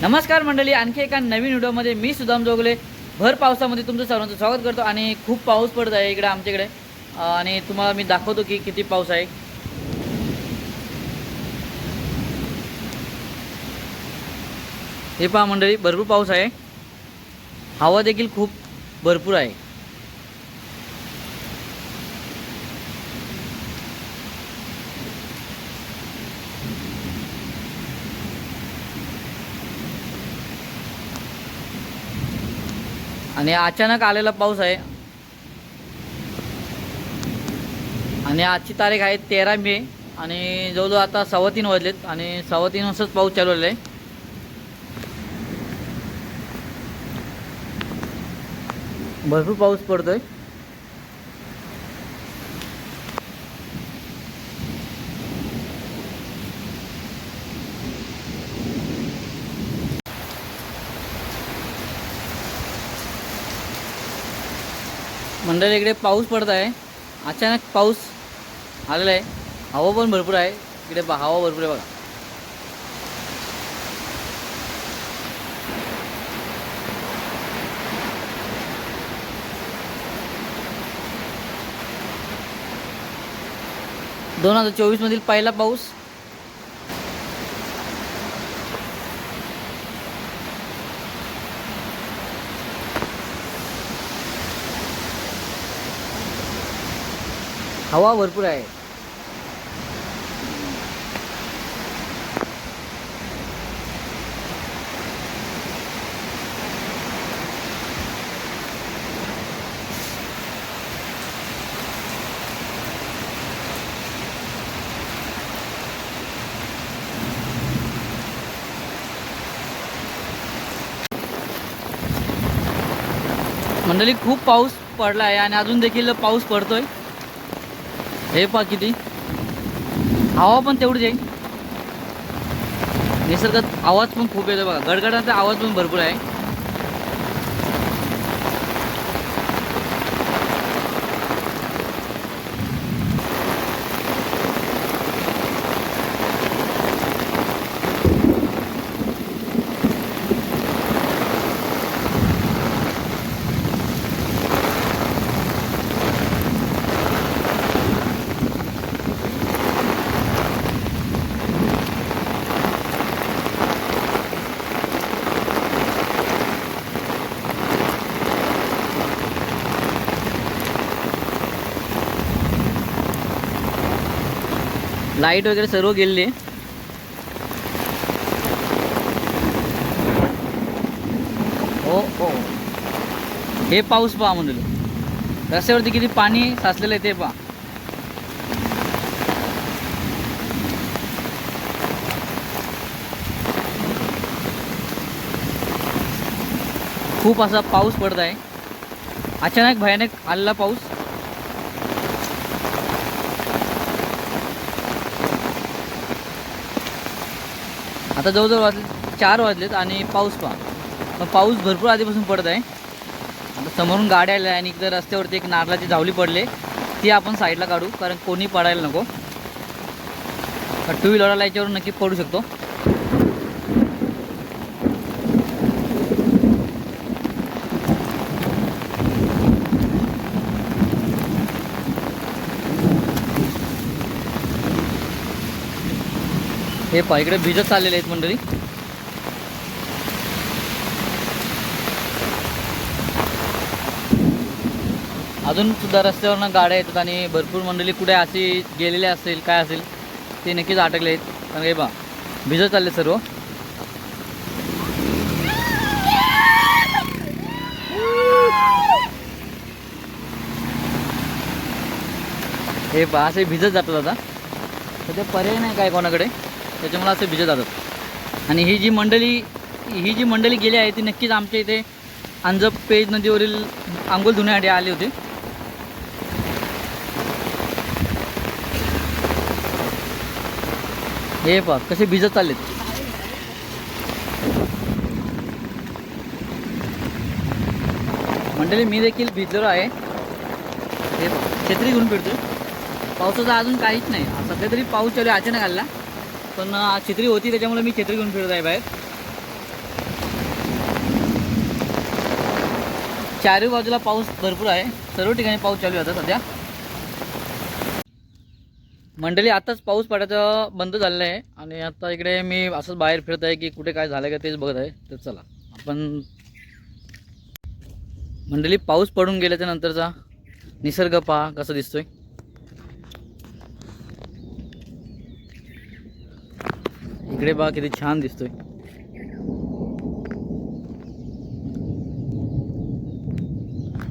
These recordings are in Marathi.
नमस्कार मंडळी आणखी एका नवीन व्हिडिओमध्ये मी सुदाम जोगले. भर पावसामध्ये तुमचं सर्वांचं स्वागत करतो आणि खूप पाऊस पडत आहे इकडे आमच्याकडे. आणि तुम्हाला मी दाखवतो की किती पाऊस आहे. हे पहा मंडळी भरपूर पाऊस आहे. हवा देखील खूप भरपूर आहे. आणि अचानक आलेला पाऊस आहे. आणि आजची तारीख आहे तेरा मे आणि जवळजवळ आता सव्वा तीन वाजलेत आणि सव्वा तीन वाजताच पाऊस चालू आहे. भरपूर पाऊस पडतोय. मंडळी इकडे पाऊस पडत आहे. अचानक पाऊस आलेला आहे. हवा पण भरपूर आहे. इकडे हवा भरपूर आहे बघा. दोन हजार चोवीसमधील पहिला पाऊस हवा भरपूर आहे. मंडळी खूप पाऊस पडला आहे आणि अजून देखील पाऊस पडतोय. हे पा किती. हवा पण तेवढीच आहे. निसर्गात आवाज पण खूप येतो बघा. गडगडाचा आवाज पण भरपूर आहे. लाइट वगैरे सर्व गेलेली आहे. हो हो हे पाऊस पहा म्हणलं रस्त्यावरती किती पाणी साचलेलं आहे ते पहा. खूप असा पाऊस पडत आहे. अचानक भयानक आलेला पाऊस. आता जवळजवळ वाजले चार वाजलेत आणि पाऊस पहा. पण पाऊस भरपूर आधीपासून पडत आहे. आता समोरून गाड्या आल्या आणि इकडे रस्त्यावरती एक नारळाची झावली पडले ती आपण साईडला काढू कारण कोणी पडायला नको. टू व्हीलरला याच्यावर नक्की पडू शकतो. हे पहा इकडे भिजत चाललेले आहेत मंडळी. अजून सुद्धा रस्त्यावरनं गाड्या येतात आणि भरपूर मंडळी कुठे अशी गेलेले असेल काय असेल ते नक्कीच अटकले आहेत. कारण हे बा भिजत चालले सर्व. हे पहा असे भिजत जातात आता. तर ते पर्याय नाही काय कोणाकडे. त्याच्यामुळे असे भिजत जातात. आणि ही जी मंडळी ही जी मंडळी गेली आहे ती नक्कीच आमच्या इथे अंजप पेज नदीवरील आंघोळ धुण्यासाठी आली होती. हे पहा कसे भिजत चाललेत. मंडळी मी देखील भिजलो आहे. हे बघ छत्री घेऊन फिरतो पावसाचं अजून काहीच नाही. सध्या तरी पाऊस चालू आहे अचानक आला. पण छत्री होती त्याच्यामुळे मी छत्री घेऊन फिरत आहे बाहेर. चारही बाजूला पाऊस भरपूर आहे. सर्व ठिकाणी पाऊस चालू आहे सध्या. मंडळी आताच पाऊस पडायचं बंद झालेलं आहे. आणि आता इकडे मी असंच बाहेर फिरत आहे की कुठे काय झालं का तेच बघत आहे. तर चला आपण मंडळी पाऊस पडून गेल्याच्या नंतरचा निसर्ग पहा कसं दिसतोय. इकडे बा किती छान दिसतोय.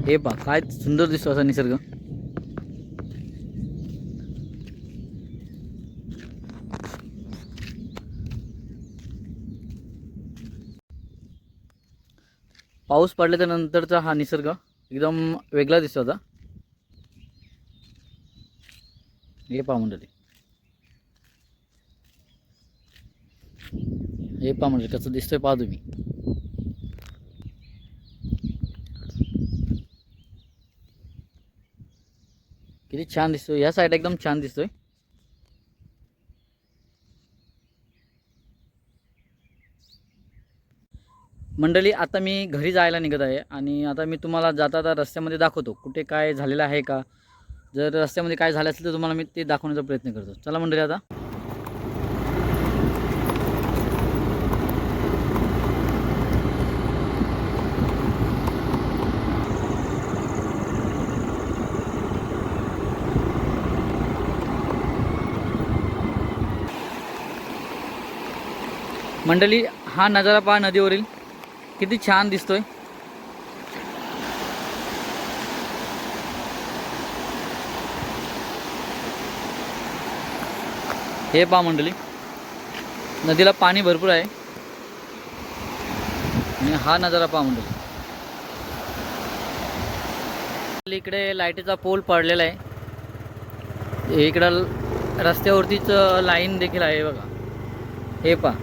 हे पा काय सुंदर दिसतो असा निसर्ग. पाऊस पडल्याच्या नंतरचा हा निसर्ग एकदम वेगळा दिसतो आता. हे पहा मंडळी. हे पहा म्हणजे कसं दिसतोय पहा तुम्ही. किती छान दिसतोय या साईड एकदम छान दिसतोय. मंडळी आता मी घरी जायला निघत आहे आणि आता मी तुम्हाला जाता जाता रस्त्यामध्ये दाखवतो कुठे काय झालेलं आहे का? जर रस्त्यामध्ये काय झालं असेल तर तुम्हाला मी ते दाखवण्याचा प्रयत्न करतो. चला मंडळी आता. मंडळी हा नजारा पहा नदीवरील. किती छान दिसतोय. हे पहा मंडळी नदीला पाणी भरपूर आहे. आणि हा नजारा पहा मंडळी. इकडे लाईटीचा पोल पडलेला आहे. इकडं रस्त्यावरतीच लाईन देखील आहे बघा. हे पहा.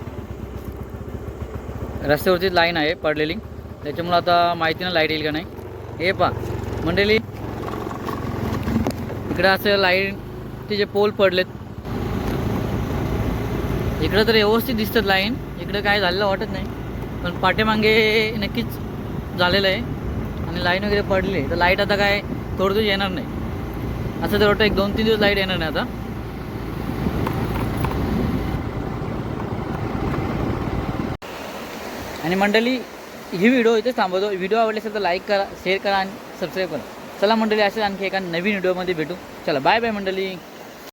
रस्त्यावरती लाईन आहे पडलेली. त्याच्यामुळं आता माहिती ना लाइट येईल का नाही? हे पहा. मंडळी इकडं असं लाईनचे जे पोल पडलेत. इकडं तर व्यवस्थित दिसतात लाईन. इकडं काय झालेलं वाटत नाही. पण पाठीमागे नक्कीच झालेलं आहे. आणि लाईन वगैरे पडली तर लाइट आता काय थोडं दिवस येणार नाही. असं तर वाटतं एक दोन तीन दिवस लाइट येणार नाही आता. आणि मंडळी ही व्हिडिओ इथेच थांबवतो. व्हिडिओ आवडले असेल तर लाईक करा शेअर करा आणि सबस्क्राईब करा. चला मंडळी असेच आणखी एका नवीन व्हिडिओमध्ये भेटू. चला बाय बाय मंडळी.